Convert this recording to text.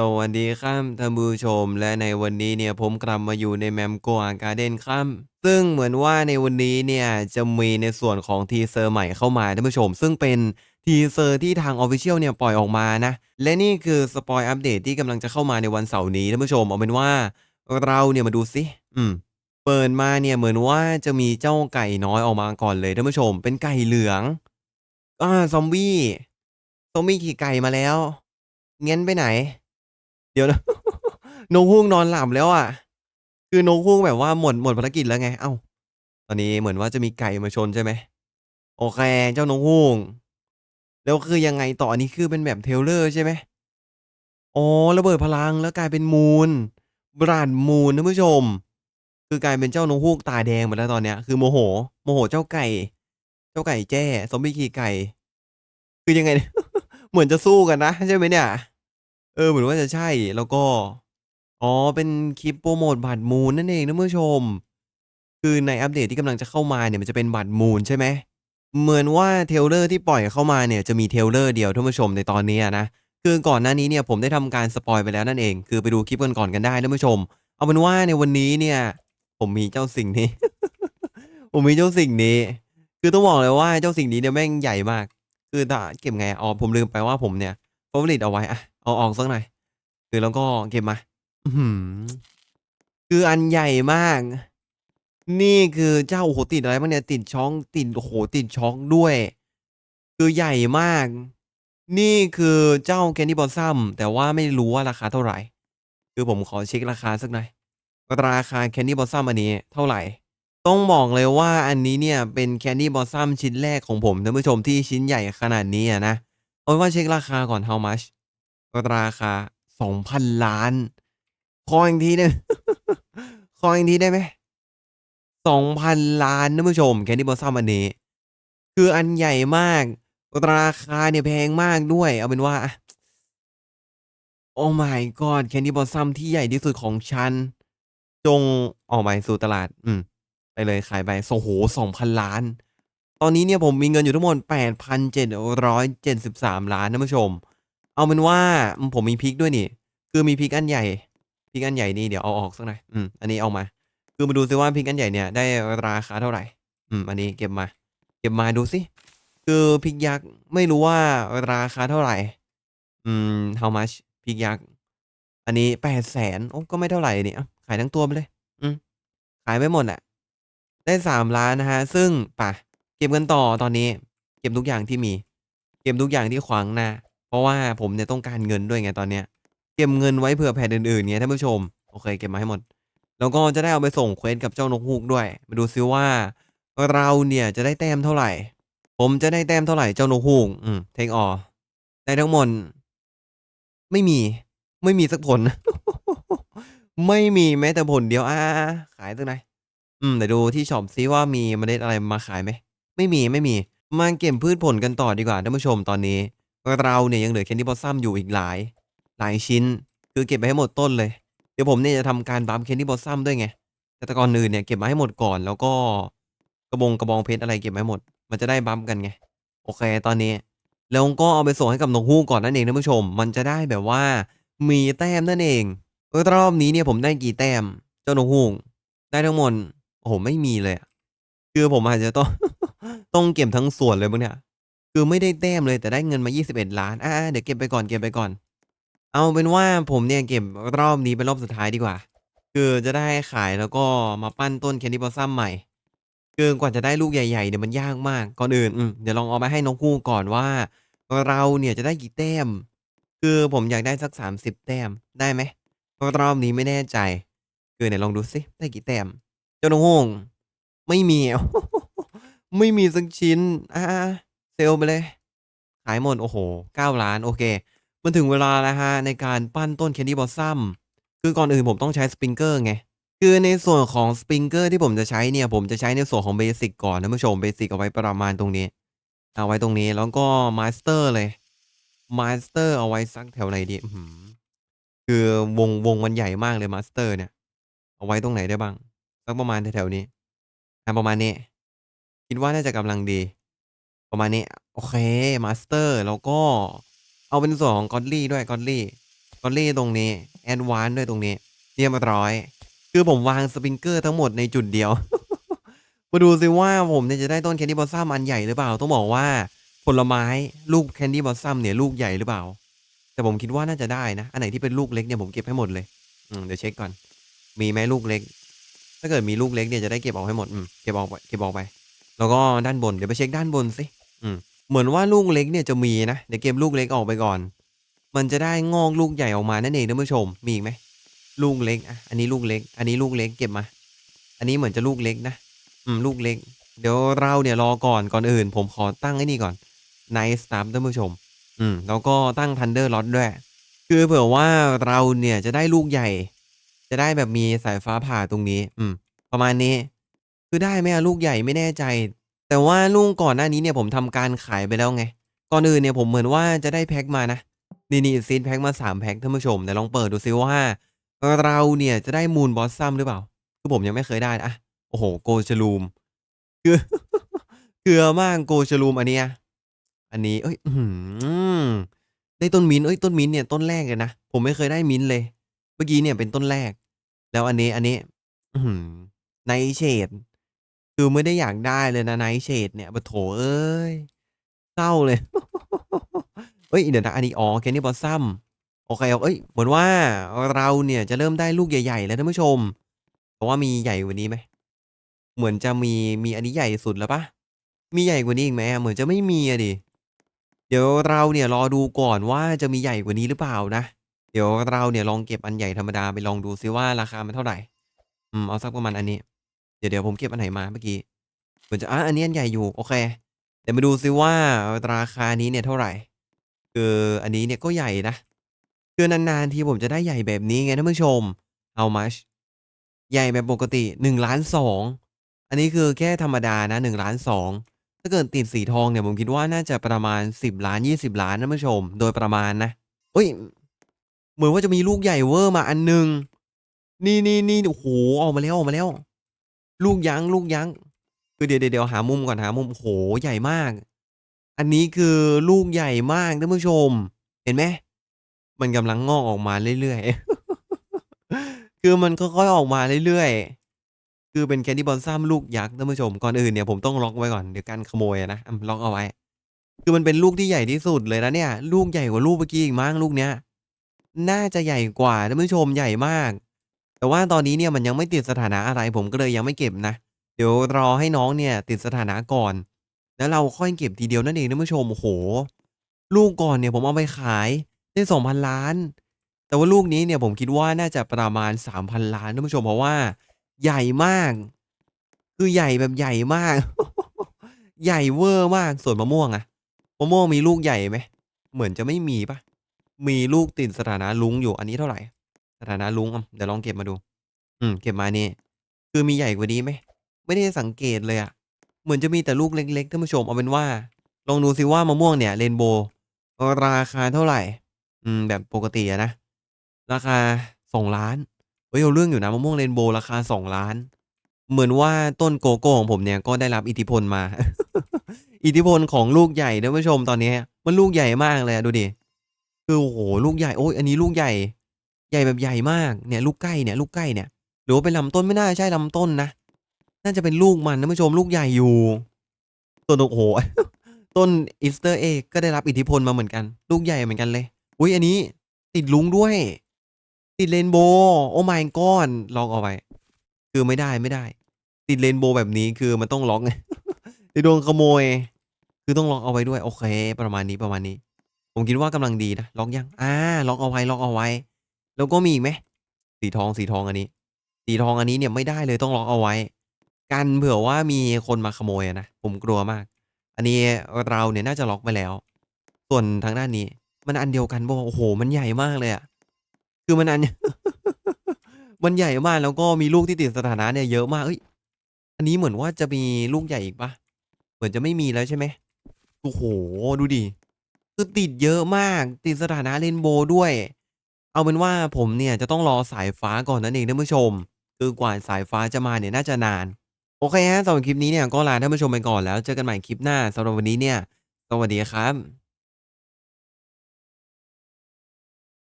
สวัสดีครับท่านผู้ชม และในวันนี้เนี่ยผมกลับมาอยู่ในแมมโกอาการ์เด้นครับซึ่งเหมือนว่าในวันนี้เนี่ยจะมีในส่วนของทีเซอร์ใหม่เข้ามาท่านผู้ชม ซึ่งเป็นทีเซอร์ที่ทาง Official เนี่ยปล่อยออกมานะ และนี่คือสปอยอัปเดตที่กำลังจะเข้ามาในวันเสาร์นี้ท่านผู้ชมเอาเป็นว่าเราเนี่ยมาดูสิอืมเปิดมาเนี่ยเหมือนว่าจะมีเจ้าไก่น้อยออกมาก่อนเลยท่านผู้ชม เป็นไก่เหลืองอ่าซอมบี้ซอมบี้ขี่ไก่มาแล้วเงี้ยนไปไหน เดี๋ยวนะ นกฮูกนอนหลับแล้วอะ คือนกฮูกแบบว่าหมดหมดภารกิจแล้วไง เอ้า ตอนนี้เหมือนว่าจะมีไก่มาชนใช่ไหม โอเค เจ้านกฮูกแล้วคือยังไงต่ออันนี้คือเป็นแบบเทลเลอร์ใช่ไหมอ๋อระเบิดพลังแล้วกลายเป็นมูนบราดมูนท่านผู้ชม คือกลายเป็นเจ้านกฮูกตาแดงหมดแล้วตอนเนี้ย คือโมโห โมโหเจ้าไก่ เจ้าไก่แจ้ ซอมบี้ขี่ไก่ คือยังไง เหมือนจะสู้กันนะใช่ไหมเนี่ย เออเหมือนว่าจะใช่แล้วก็ อ๋อ เป็นคลิปโปรโมทบัตรมูนนั่นเองนะผู้ชม คือในอัปเดตที่กำลังจะเข้ามาเนี่ยมันจะเป็นบัตรมูนใช่ไหมเหมือนว่าเทเลอร์ที่ปล่อยเข้ามาเนี่ยจะมีเทเลอร์เดียวท่านผู้ชมในตอนนี้นะคือก่อนหน้านี้เนี่ยผมได้ทำการสปอยไปแล้วนั่นเอง คือไปดูคลิปกันก่อนกันได้ท่านผู้ชม เอาเป็นว่าในวันนี้เนี่ย ผมมีเจ้าสิ่งนี้ ผมมีเจ้าสิ่งนี้ คือต้องบอกเลยว่าเจ้าสิ่งนี้เนี่ยแม่งใหญ่มาก คือถ้าเก็บไงอ๋อผมลืมไปว่าผมเนี่ยฟอร์ลิตเอาไว้อะ เอาออกสักหน่อยคือแล้วก็เก็บมาอื้อหือคืออันใหญ่มาก นี่คือเจ้าโอ้โหติดอะไรบ้างเนี่ยติดช้องติดโอ้โหติดช็อกด้วย คือใหญ่มาก นี่คือเจ้าแคนดี้บอลซัมแต่ว่าไม่รู้ว่าราคาเท่าไหร่ คือผมขอเช็คราคาสักหน่อยราคาแคนดี้บอลซัมอันนี้เท่าไหร่ ต้องบอกเลยว่าอันนี้เนี่ยเป็นแคนดี้บอลซัมชิ้นแรกของผมท่านผู้ชมที่ชิ้นใหญ่ขนาดนี้นะเอาว่าเช็คราคาก่อน how much ราคาสองพันล้านขออีกทีได้ขออีกทีได้ไหมสองพันล้านท่านผู้ชมแคนดี้บอลซัมอันนี้ คืออันใหญ่มาก ราคาเนี่ยแพงมากด้วย เอาเป็นว่า โอ้ my god แคนดี้บอลซัมที่ใหญ่ที่สุดของฉัน จงออกไปสู่ตลาด อืม ไปเลยขายไปโอ้โหสองพันล้าน ตอนนี้เนี่ยผมมีเงินอยู่ทั้งหมดแปดพันเจ็ดร้อยเจ็ดสิบสามล้านท่านผู้ชม เอาเป็นว่าผมมีพริกด้วยนี่ คือมีพริกอันใหญ่พริกอันใหญ่นี่เดี๋ยวเอาออกสักหน่อยอืมอันนี้เอามา คือมาดูซิว่าพริกอันใหญ่เนี่ยได้ราคาเท่าไหร่ อืม อันนี้เก็บมา เก็บมาดูสิคือพริกยักษ์ไม่รู้ว่าราคาเท่าไหร่ อืม how much พริกยักษ์อันนี้แปดแสนโอ้ก็ไม่เท่าไหร่นี่อะขายทั้งตัวไปเลย อืมขายไปหมดอะได้สามล้านนะฮะ ซึ่งป่ะ เก็บกันต่อตอนนี้ เก็บทุกอย่างที่มี เก็บทุกอย่างที่ขวางหน้า เพราะว่าผมเนี่ยต้องการเงินด้วยไงตอนเนี้ย เก็บเงินไว้เผื่อแผนอื่นๆเงี้ยท่านผู้ชม โอเคเก็บมาให้หมด แล้วก็จะได้เอาไปส่งเควสกับเจ้านกฮูกด้วย มาดูซิว่า เราเนี่ยจะได้แต้มเท่าไหร่ ผมจะได้แต้มเท่าไหร่เจ้านกฮูก อืมเทคออได้ทั้งหมดไม่มี ไม่มีสักผล ไม่มีแม้แต่ผลเดียวอ่าขายตรงไหนอืมเดี๋ยวดูที่ช็อปซิว่ามีเมล็ดอะไรมาขายไหม ไม่มีไม่มี มาเก็บพืชผลกันต่อดีกว่าท่านผู้ชมตอนนี้ เราเนี่ยยังเหลือแคนดี้บอสซัมอยู่อีกหลาย หลายชิ้น คือเก็บไปให้หมดต้นเลย เดี๋ยวผมเนี่ยจะทำการบัมแคนดี้บอสซัมด้วยไงแต่ก่อนอื่นเนี่ยเก็บมาให้หมดก่อน แล้วก็กระบงกระบองเพชรอะไรเก็บมาให้หมด มันจะได้บัมกันไง โอเค ตอนนี้แล้วก็เอาไปส่งให้กับนกฮูกก่อนนั่นเองท่านผู้ชม มันจะได้แบบว่า มีแต้มนั่นเองเออรอบนี้เนี่ยผมได้กี่แต้ม เจ้านกฮูกได้ทั้งหมดโอ้โหไม่มีเลยคือผมอาจจะต้องต้องเก็บทั้งส่วนเลยมั้งเนี่ย คือไม่ได้แต้มเลยแต่ได้เงินมา 21 ล้าน อ่าเดี๋ยวเก็บไปก่อนเก็บไปก่อน เอาเป็นว่าผมเนี่ยเก็บรอบนี้เป็นรอบสุดท้ายดีกว่า คือจะได้ขายแล้วก็มาปั้นต้นแคนดี้บอสซัมใหม่ คือกว่าจะได้ลูกใหญ่ๆเนี่ยมันยากมาก ก่อนอื่นเดี๋ยวลองเอาไปให้นกฮูกก่อนว่า เราเนี่ยจะได้กี่แต้ม คือผมอยากได้สัก 30 แต้มได้ไหมรอบนี้ไม่แน่ใจ คือไหนลองดูสิได้กี่แต้ม เจ้านกฮูกไม่มี ไม่มีสักชิ้น อ่า เซลไปเลย ขายหมด โอ้โหเก้าล้าน โอเค มันถึงเวลาแล้วฮะ ในการปั้นต้นแคนดี้บอสซัมคือก่อนอื่นผมต้องใช้สปริงเกอร์ไง คือในส่วนของสปริงเกอร์ที่ผมจะใช้เนี่ย ผมจะใช้ในส่วนของเบสิกก่อนนะผู้ชมเบสิกเอาไว้ประมาณตรงนี้ เอาไว้ตรงนี้แล้วก็มาสเตอร์เลยมาสเตอร์เอาไว้สักแถวไหนดีคือวงวงมันใหญ่มากเลยมาสเตอร์เนี่ย เอาไว้ตรงไหนได้บ้างสักประมาณแถวๆนี้ประมาณนี้ คิดว่าน่าจะกำลังดี ประมาณนี้ โอเค มาสเตอร์ แล้วก็เอาเป็นส่วนของกอดลี่ด้วยกอดลี่กอลลี่ตรงนี้ แอดวานด้วยตรงนี้ เรียบร้อย คือผมวางสปริงเกอร์ทั้งหมดในจุดเดียว มาดูสิว่าผมเนี่ยจะได้ต้นแคนดี้บอสซัมอันใหญ่หรือเปล่า ต้องบอกว่าผลไม้ลูกแคนดี้บอสซัมเนี่ยลูกใหญ่หรือเปล่า แต่ผมคิดว่าน่าจะได้นะ อันไหนที่เป็นลูกเล็กเนี่ยผมเก็บให้หมดเลย อืมเดี๋ยวเช็คก่อน มีไหมลูกเล็ก ถ้าเกิดมีลูกเล็กเนี่ยจะได้เก็บออกให้หมด อืมเก็บออกไป เก็บออกไป แล้วก็ด้านบน เดี๋ยวไปเช็คด้านบนสิ อืม เหมือนว่าลูกเล็กเนี่ยจะมีนะเดี๋ยวเก็บลูกเล็กออกไปก่อน มันจะได้งอกลูกใหญ่ออกมานั่นเองท่านผู้ชม มีอีกไหมลูกเล็กอะอันนี้ลูกเล็ก อันนี้ลูกเล็กเก็บมา อันนี้เหมือนจะลูกเล็กนะอืมลูกเล็ก เดี๋ยวเราเนี่ยรอก่อนก่อนอื่น ผมขอตั้งไอ้นี่ก่อน Nice Stuff ท่านผู้ชม อืมแล้วก็ตั้ง Thunder Lot ด้วย คือเผื่อว่าเราเนี่ยจะได้ลูกใหญ่ จะได้แบบมีสายฟ้าผ่าตรงนี้ อืม ประมาณนี้ คือได้ไหมอะลูกใหญ่ไม่แน่ใจ แต่ว่าลูกก่อนหน้านี้เนี่ยผมทำการขายไปแล้วไง ก่อนอื่นเนี่ยผมเหมือนว่าจะได้แพ็คมานะ นี่นี่ซีดแพ็คมาสามแพ็คท่านผู้ชมแต่ลองเปิดดูซิว่า เราเนี่ยจะได้มูนบอสซัมหรือเปล่า คือผมยังไม่เคยได้อะโอ้โหโกชลูมคือเกลือมากโกชลูมอันเนี้ยอันนี้ เอ้ยอได้ต้นมิ้นเอ้ยต้นมิ้นเนี่ยต้นแรกเลยนะ ผมไม่เคยได้มิ้นเลย เมื่อกี้เนี่ยเป็นต้นแรก แล้วอันนี้อันนี้อืไนเชด คือไม่ได้อยากได้เลยนะไนเชดเนี่ยปะโถเอ้ยเศร้าเลย เอ้ยเดี๋ยวนะอันนี้อ๋อแคนนี่บอสซัมโอเคเอ้ยเหมือนว่าเราเนี่ยจะเริ่มได้ลูกใหญ่ ๆ แล้วท่านผู้ชม เพราะว่ามีใหญ่กว่านี้ไหมเหมือนจะมีมีอันนี้ใหญ่สุดแล้วปะมีใหญ่กว่านี้อีกไหมเหมือนจะไม่มีอะดิเดี๋ยวเราเนี่ยรอดูก่อนว่าจะมีใหญ่กว่านี้หรือเปล่านะเดี๋ยวเราเนี่ยลองเก็บอันใหญ่ธรรมดาไปลองดูซิว่าราคามันเท่าไหร่อืมเอาสักประมาณอันนี้ ดี๋ยวเดี๋ยวผมเก็บอันไหนมาเมื่อกี้เหมือนจะอะอันนี้อันใหญ่อยู่โอเคเดี๋ยวมาดูซิว่าราคานี้เนี่ยเท่าไหร่ คืออันนี้เนี่ยก็ใหญ่นะคือนานๆทีผมจะได้ใหญ่แบบนี้ไงท่านผู้ชม how much ใหญ่แบบปกติหนึ่งล้านสองอันนี้คือแค่ธรรมดานะหนึ่งล้านสองถ้าเกิดติดสีทองเนี่ยผมคิดว่าน่าจะประมาณสิบล้านยี่สิบล้านท่านผู้ชม โดยประมาณนะเฮ้ย เหมือนว่าจะมีลูกใหญ่เวอร์มาอันหนึง นี่นี่นี่โอ้โหออกมาแล้วออกมาแล้ว ลูกยั้งลูกยั้ง คือเดี๋ยวเดี๋ยวหามุมก่อนหามุมโหใหญ่มาก อันนี้คือลูกใหญ่มากท่านผู้ชม เห็นไหมมันกำลังงอกออกมาเรื่อยๆ คือมันค่อยๆออกมาเรื่อยๆ คือเป็นแคนดี้บอลซัมลูกยักษ์ท่านผู้ชม ก่อนอื่นเนี่ยผมต้องล็อกไว้ก่อนเดี๋ยวการขโมยนะล็อกเอาไว้ คือมันเป็นลูกที่ใหญ่ที่สุดเลยนะเนี่ย ลูกใหญ่กว่าลูกเมื่อกี้อีกมั้งลูกเนี้ย น่าจะใหญ่กว่าท่านผู้ชมใหญ่มาก แต่ว่าตอนนี้เนี่ยมันยังไม่ติดสถานะอะไร ผมก็เลยยังไม่เก็บนะ เดี๋ยวรอให้น้องเนี่ยติดสถานะก่อน แล้วเราค่อยเก็บทีเดียวนั่นเองท่านผู้ชมโอ้โห ลูกก่อนเนี่ยผมเอาไปขายได้สองพันล้าน แต่ว่าลูกนี้เนี่ยผมคิดว่าน่าจะประมาณสามพันล้านท่านผู้ชมเพราะว่า ใหญ่มาก คือใหญ่แบบใหญ่มาก ใหญ่เวอร์มากส่วนมะม่วงอะมะม่วงมีลูกใหญ่ไหมเหมือนจะไม่มีปะมีลูกติดสถานะลุงอยู่อันนี้เท่าไหร่ สถานะลุงเดี๋ยวลองเก็บมาดู อืม เก็บมานี่ คือมีใหญ่กว่านี้ไหม ไม่ได้สังเกตเลยอะเหมือนจะมีแต่ลูกเล็กๆ ท่านผู้ชม เอาเป็นว่า ลองดูซิว่ามะม่วงเนี่ยเรนโบว์ราคาเท่าไหร่ อืม แบบปกติอะนะ ราคาสองล้าน เฮ้ยเอาเรื่องอยู่นะมะม่วงเรนโบว์ราคาสองล้าน เหมือนว่าต้นโกโก้ของผมเนี่ยก็ได้รับอิทธิพลมา อิทธิพลของลูกใหญ่ท่านผู้ชมตอนนี้ มันลูกใหญ่มากเลยดูดิ คือโอ้โหลูกใหญ่ โอ้ยอันนี้ลูกใหญ่ ใหญ่แบบใหญ่มากเนี่ยลูกใกล้เนี่ยลูกใกล้เนี่ยหรือว่าเป็นลำต้นไม่น่าใช่ลำต้นนะน่าจะเป็นลูกมันนะผู้ชมลูกใหญ่อยู่ส่วนโอ้โหต้นอีสเตอร์เอกก็ได้รับอิทธิพลมาเหมือนกัน ลูกใหญ่เหมือนกันเลยอุ้ยอันนี้ติดลุงด้วย ติดเรนโบว์โอ้ไม่ก้อนล็อกเอาไว้คือไม่ได้ไม่ได้ ติดเรนโบว์แบบนี้คือมันต้องล็อกไงจะโดนขโมย คือต้องล็อกเอาไว้ด้วยโอเค ประมาณนี้ประมาณนี้ ผมคิดว่ากำลังดีนะล็อกยังอ่าล็อกเอาไว้ล็อกเอาไว้ แล้วก็มีอีกไหมสีทองสีทองอันนี้ สีทองอันนี้เนี่ยไม่ได้เลยต้องล็อกเอาไว้ กันเผื่อว่ามีคนมาขโมยนะผมกลัวมาก อันนี้เราเนี่ยน่าจะล็อกไปแล้ว ส่วนทางด้านนี้ มันอันเดียวกันบอกโอ้โห มันใหญ่มากเลยอะคือมันอันมันใหญ่มากแล้วก็มีลูกที่ติดสถานะเนี่ยเยอะมากเอ้ยอันนี้เหมือนว่าจะมีลูกใหญ่อีกปะเหมือนจะไม่มีแล้วใช่ไหมโอ้โห ดูดิ คือติดเยอะมาก ติดสถานะเรนโบว์ด้วย เอาเป็นว่าผมเนี่ยจะต้องรอสายฟ้าก่อนนั่นเองท่านผู้ชม คือกว่าสายฟ้าจะมาเนี่ยน่าจะนาน โอเคฮะสำหรับคลิปนี้เนี่ยก็ลาท่านผู้ชมไปก่อนแล้วเจอกันใหม่คลิปหน้าสำหรับวันนี้เนี่ย สวัสดีครับ